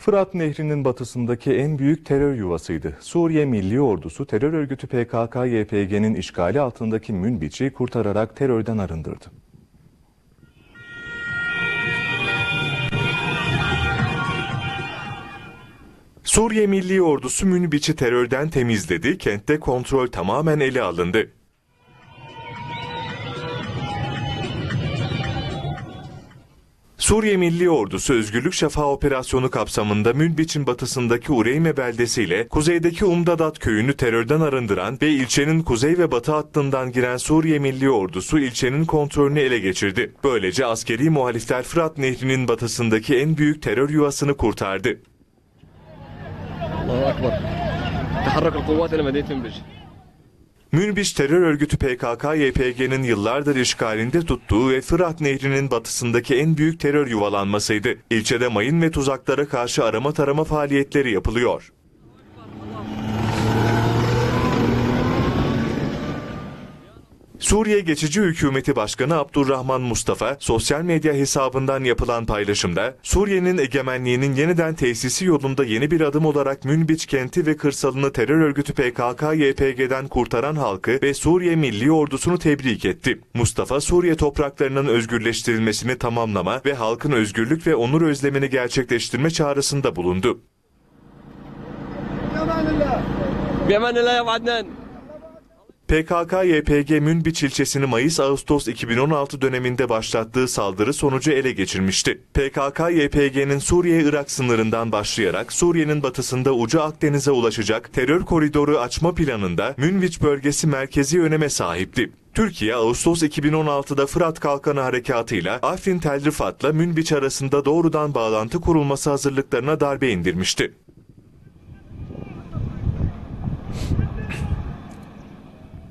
Fırat Nehri'nin batısındaki en büyük terör yuvasıydı. Suriye Milli Ordusu terör örgütü PKK-YPG'nin işgali altındaki Münbiç'i kurtararak terörden arındırdı. Suriye Milli Ordusu Münbiç'i terörden temizledi, kentte kontrol tamamen ele alındı. Suriye Milli Ordusu Özgürlük Şafağı Operasyonu kapsamında Münbiç'in batısındaki Ureyme beldesiyle kuzeydeki Umdadat köyünü terörden arındıran ve ilçenin kuzey ve batı hattından giren Suriye Milli Ordusu ilçenin kontrolünü ele geçirdi. Böylece askeri muhalifler Fırat Nehri'nin batısındaki en büyük terör yuvasını kurtardı. الله اكبر تحرك القوات الى مدينه منبج Münbiç terör örgütü PKK-YPG'nin yıllardır işgalinde tuttuğu ve Fırat Nehri'nin batısındaki en büyük terör yuvalanmasıydı. İlçede mayın ve tuzaklara karşı arama tarama faaliyetleri yapılıyor. Suriye Geçici Hükümeti Başkanı Abdurrahman Mustafa sosyal medya hesabından yapılan paylaşımda Suriye'nin egemenliğinin yeniden tesisi yolunda yeni bir adım olarak Münbiç kenti ve kırsalını terör örgütü PKK-YPG'den kurtaran halkı ve Suriye Milli Ordusunu tebrik etti. Mustafa Suriye topraklarının özgürleştirilmesini tamamlama ve halkın özgürlük ve onur özlemini gerçekleştirme çağrısında bulundu. بامان الله يا ابو عدنان PKK-YPG Münbiç ilçesini Mayıs-Ağustos 2016 döneminde başlattığı saldırı sonucu ele geçirmişti. PKK-YPG'nin Suriye-Irak sınırından başlayarak Suriye'nin batısında ucu Akdeniz'e ulaşacak terör koridoru açma planında Münbiç bölgesi merkezi öneme sahipti. Türkiye, Ağustos 2016'da Fırat Kalkanı Harekatı'yla Afrin Tel Rifat'la Münbiç arasında doğrudan bağlantı kurulması hazırlıklarına darbe indirmişti.